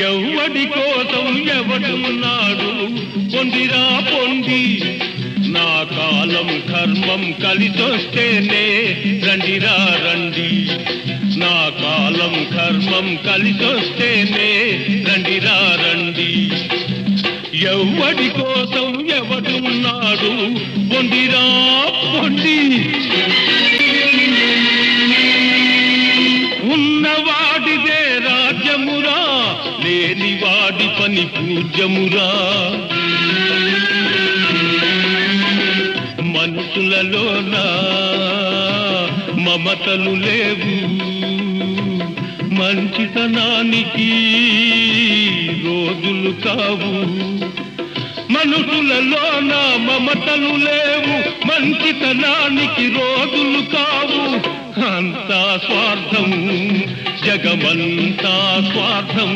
ఎవ్వడి కోసం ఎవడున్నాడు? పొందిరా పొంది. నా కాలం కర్మం కలిసొస్తేనే రండిరా రండి. నా కాలం కర్మం కలిసొస్తేనే రండిరా రండి. ఎవడి కోసం ఎవడున్నాడు? పొందిరా పొండి ఉన్నవాడిదే రాజ్యమురా. లేనివాడి పని పూజ్యమురా. మనుషులలోన మమతలు లేవు. మంచితనానికి రోజులు కావు. మనుషులలోన మమతలు లేవు. మంచితనానికి రోజులు కావు. అంతా స్వార్థం జగమంతా స్వార్థం